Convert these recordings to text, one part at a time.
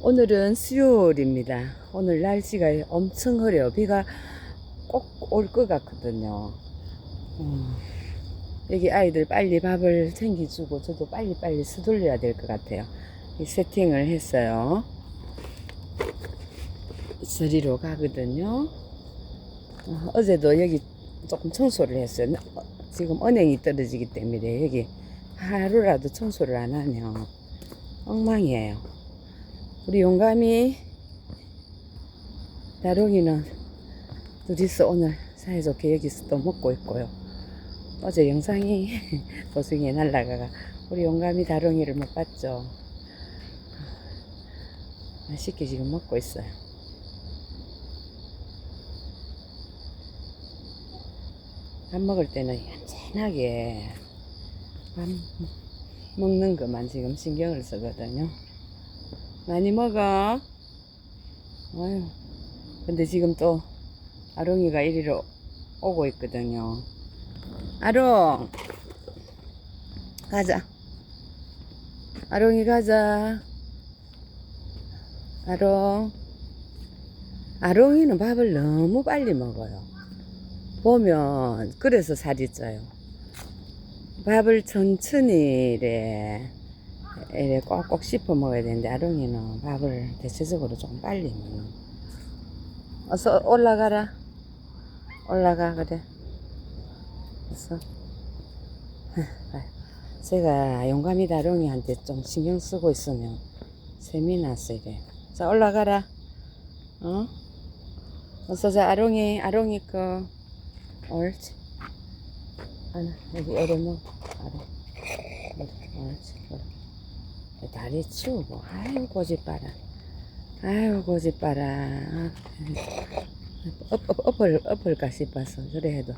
오늘은 수요일입니다. 오늘 날씨가 엄청 흐려요. 비가 꼭 올 것 같거든요. 음, 여기 아이들 빨리 밥을 챙겨주고 저도 빨리빨리 서둘러야 될 것 같아요. 이 세팅을 했어요. 저리로 가거든요. 어, 어제도 여기 조금 청소를 했어요. 어, 지금 은행이 떨어지기 때문에 여기 하루라도 청소를 안 하면 엉망이에요. 우리 용감이 다롱이는 둘이서 오늘 사이좋게 여기서 또 먹고 있고요. 어제 영상이 도중에 날라가가 우리 용감이 다롱이를 못 봤죠. 맛있게 지금 먹고 있어요. 밥 먹을 때는 얌전하게 밥 먹는 것만 지금 신경을 쓰거든요. 많이 먹어. 아유. 근데 지금 또 아롱이가 이리로 오고 있거든요. 아롱. 가자. 아롱이 가자. 아롱. 아롱이는 밥을 너무 빨리 먹어요. 보면 그래서 살이 쪄요. 밥을 천천히 이래 이래 꼭꼭 씹어 먹어야 되는데 아롱이는 밥을 대체적으로 좀 빨리 먹는. 어서 올라가라. 올라가 그래. 어서. 제가 용감이 다롱이한테 좀 신경 쓰고 있으면 났어 이래. 자 올라가라. 어? 어서 자 아롱이 아롱이 거. 옳지. 아나 여기 에레모 아롱. 옳지. 그래. 다리 치우고 아유 고집봐라 아유 고집봐라 엎, 엎, 엎을, 엎을까 싶어서 그래 해도.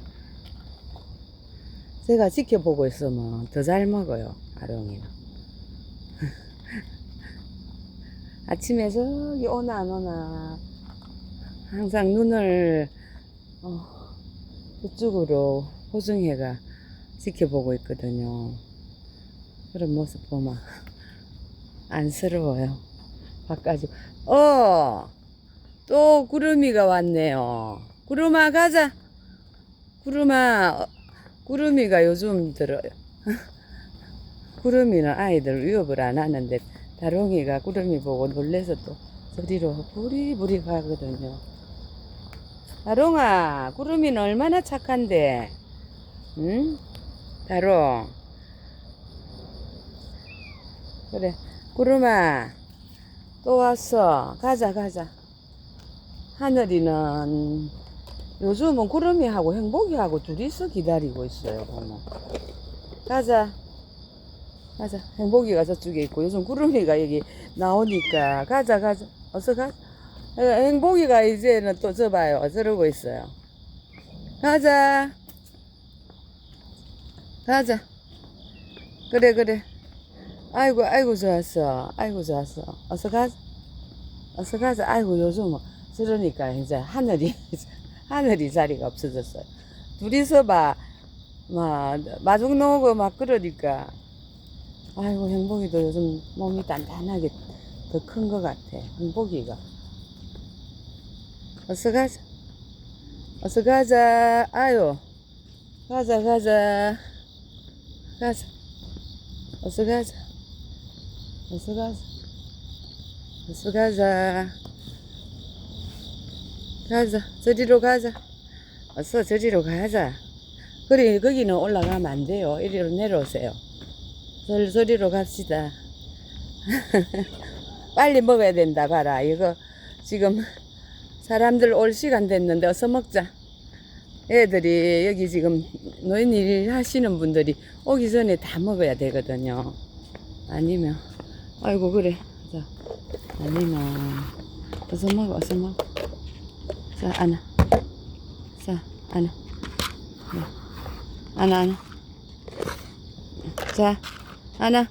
제가 지켜보고 있으면 더 잘 먹어요 아롱이는. 아침에 저기 오나 안 오나 항상 눈을 어, 그쪽으로 호중해가 지켜보고 있거든요. 그런 모습 보면 안쓰러워요. 바꿔주고. 어! 또 구름이가 왔네요. 구름아, 가자! 구름아, 어, 구름이가 요즘 들어요. 구름이는 아이들 위협을 안 하는데, 다롱이가 구름이 보고 놀래서 또 저리로 부리부리 가거든요. 다롱아, 구름이는 얼마나 착한데, 응? 다롱. 그래. 구름아, 또 왔어. 가자, 가자. 하늘이는 요즘은 구름이하고 행복이하고 둘이서 기다리고 있어요, 보면. 가자. 가자. 행복이가 저쪽에 있고, 요즘 구름이가 여기 나오니까. 가자, 가자. 어서 가. 어, 행복이가 이제는 또 저 봐요. 저러고 있어요. 가자. 가자. 그래, 그래. 아이고 아이고 좋았어. 아이고 좋았어. 어서 가. 어서 가자 아이고 요즘 저러니까 이제 하늘이 하늘이 자리가 없어졌어요. 둘이서 막, 막 마중 나오고 막 그러니까. 아이고 행복이도 요즘 몸이 단단하게 더 큰 것 같아 행복이가. 어서 가자. 어서 가자. 아유 가자 가자. 가자. 어서 가자 어서 가자. 어서 가자. 가자. 저리로 가자. 어서 저리로 가자. 그래, 거기는 올라가면 안 돼요. 이리로 내려오세요. 저, 저리로 갑시다. 빨리 먹어야 된다, 봐라. 이거 지금 사람들 올 시간 됐는데 어서 먹자. 애들이 여기 지금 노인 일 하시는 분들이 오기 전에 다 먹어야 되거든요. 아니면 아이고 그래. 자 아니면 어서 먹어 어서 먹어. 자 안아. 자 안아. 네. 안아 안아. 자 안아.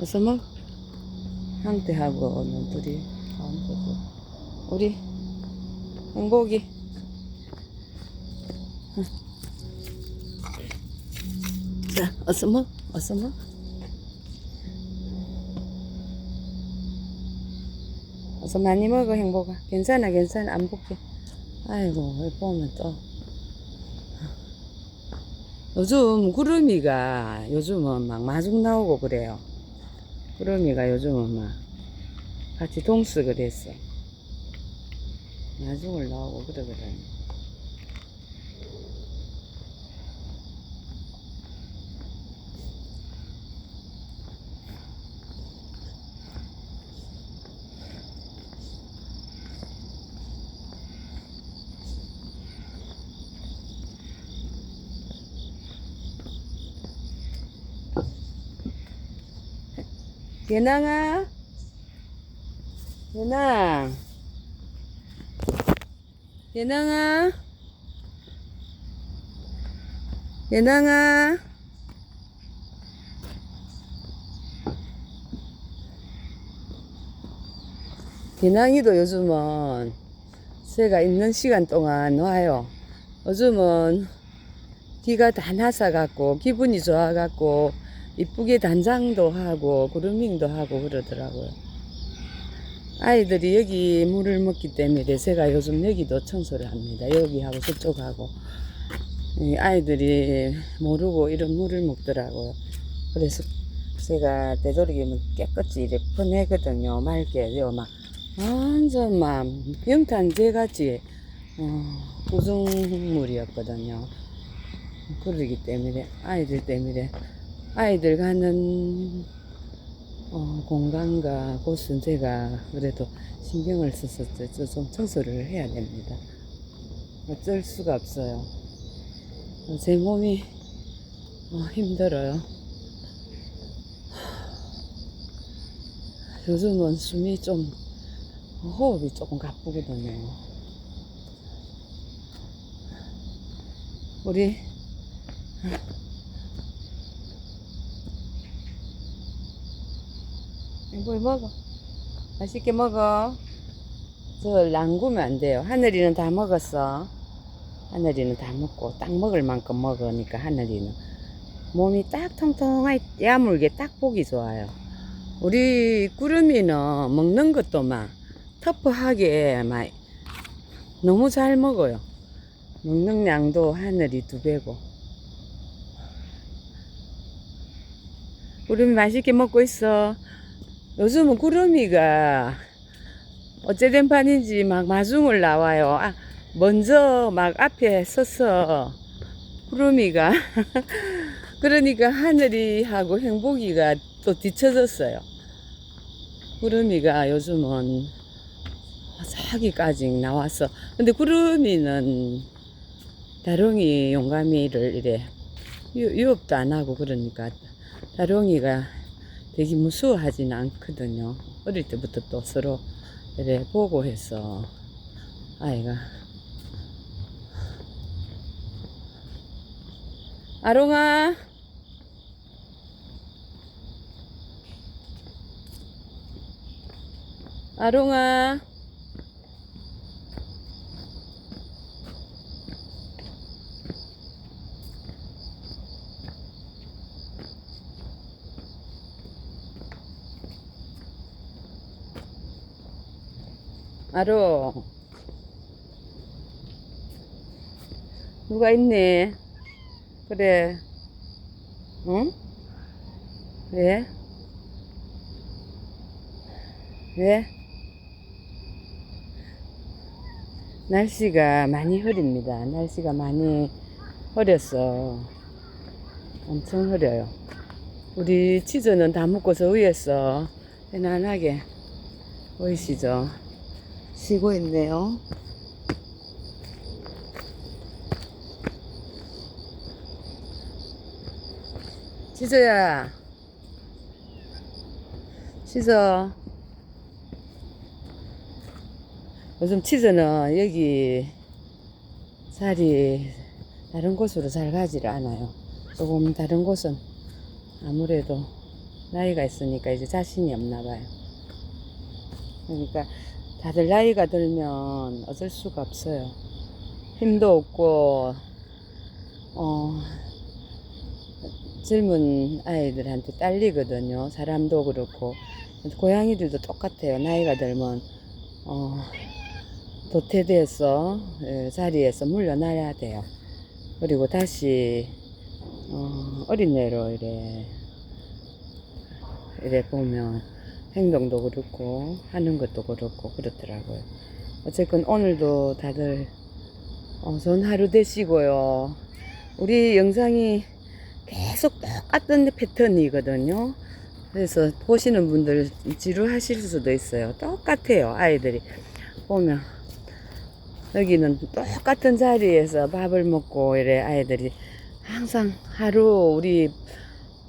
어서 먹어. 황태하고 는 둘이 가운데서 우리 행복이. 자 어서 먹어 어서 먹어 어서 많이 먹어 행복아. 괜찮아 괜찮아. 안 볼게. 아이고 왜 보면 또. 요즘 구름이가 요즘은 막 마중 나오고 그래요. 구름이가 요즘은 막 같이 동석을 했어. 마중을 나오고 그러거든 예낭아. 예낭. 예낭아. 예낭아. 예낭이도 요즘은 새가 있는 시간 동안 와요. 요즘은 기가 다 나서 갖고 기분이 좋아 갖고 이쁘게 단장도 하고 그루밍도 하고 그러더라고요. 아이들이 여기 물을 먹기 때문에 제가 요즘 여기도 청소를 합니다. 여기하고 저쪽하고 이 아이들이 모르고 이런 물을 먹더라고요. 그래서 제가 되도록이면 깨끗이 이렇게 퍼내거든요. 맑게 요. 막 완전 막 영탄제 같이 어, 구성물이었거든요. 그러기 때문에 아이들 때문에 아이들 가는 어, 공간과 곳은 제가 그래도 신경을 저- 좀 청소를 해야 됩니다. 어쩔 수가 없어요. 어, 제 몸이 어, 힘들어요. 요즘은 숨이 좀 호흡이 조금 가쁘거든요. 우리 이거 먹어. 맛있게 먹어. 저 랑구면 안 돼요. 하늘이는 다 먹었어. 하늘이는 다 먹고 딱 먹을 만큼 먹으니까 하늘이는 몸이 딱 통통하게 야물게 딱 보기 좋아요. 우리 구름이는 먹는 것도 막 터프하게 막 너무 잘 먹어요. 먹는 양도 하늘이 두 배고. 구름이 맛있게 먹고 있어. 요즘은 구름이가 어찌된 판인지 막 마중을 나와요. 아, 먼저 막 앞에 서서 구름이가 그러니까 하늘이 하고 행복이가 또 뒤쳐졌어요. 구름이가 요즘은 저기까지 나왔어. 근데 구름이는 다롱이 용감이를 이래 유, 유업도 안 하고 그러니까 다롱이가 되게 무서워하지는 않거든요. 어릴 때부터 또 서로 이래 보고 해서. 아이가. 아롱아! 아롱아 아롱 누가 있네 그래 응? 왜? 왜? 날씨가 많이 흐립니다. 날씨가 많이 흐려서 엄청 흐려요. 우리 치즈는 다 먹고서 위에서 편안하게 보이시죠? 쉬고 있네요. 치즈야. 치즈. 요즘 치즈는 여기 살이 다른 곳으로 잘 가지를 않아요. 조금 다른 곳은 아무래도 나이가 있으니까 이제 자신이 없나 봐요. 그러니까 다들 나이가 들면 어쩔 수가 없어요. 힘도 없고, 어, 젊은 아이들한테 딸리거든요. 사람도 그렇고. 고양이들도 똑같아요. 나이가 들면 어, 도태돼서 예, 자리에서 물러나야 돼요. 그리고 다시 어, 어린애로 이래 이래 보면 행동도 그렇고 하는 것도 그렇고 그렇더라고요. 어쨌건 오늘도 다들 어, 좋은 하루 되시고요. 우리 영상이 계속 똑같은 패턴이거든요. 그래서 보시는 분들 지루하실 수도 있어요. 똑같아요, 아이들이. 보면. 여기는 똑같은 자리에서 밥을 먹고 이래 아이들이 항상 하루 우리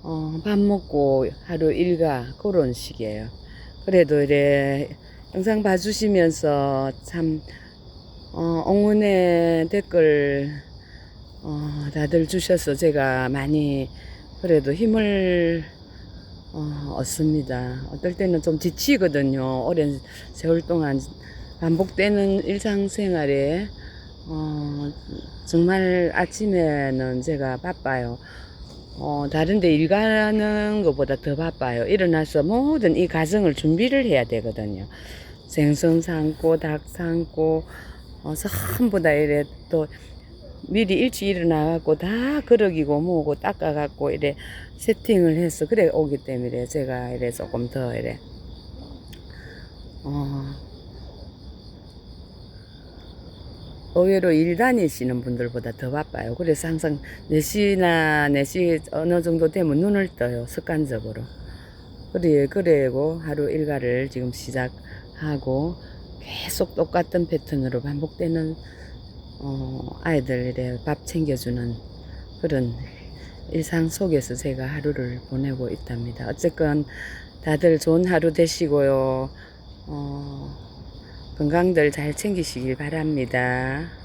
어, 밥 먹고 하루 일가 그런 식이에요. 그래도 이래 영상 봐주시면서 참 어, 응원의 댓글 어, 다들 주셔서 제가 많이 그래도 힘을 어, 얻습니다. 어떨 때는 좀 지치거든요. 오랜 세월 동안 반복되는 일상생활에 어, 정말 아침에는 제가 바빠요. 어, 다른데 일 가는 것보다 더 바빠요. 일어나서 모든 이 가정을 준비를 해야 되거든요. 생선 삶고, 닭 삶고, 어, 전부 다 이래 또 미리 일찍 일어나갖고 다 그러기고 뭐고 닦아갖고 이래 세팅을 해서 그래 오기 때문에 제가 이래 조금 더 이래 어, 의외로 일 다니시는 분들보다 더 바빠요. 그래서 항상 4시나 4시 어느 정도 되면 눈을 떠요. 습관적으로. 그래, 그래고 하루 일과를 지금 시작하고 계속 똑같은 패턴으로 반복되는 어, 아이들에 밥 챙겨주는 그런 일상 속에서 제가 하루를 보내고 있답니다. 어쨌건 다들 좋은 하루 되시고요. 어, 건강들 잘 챙기시길 바랍니다.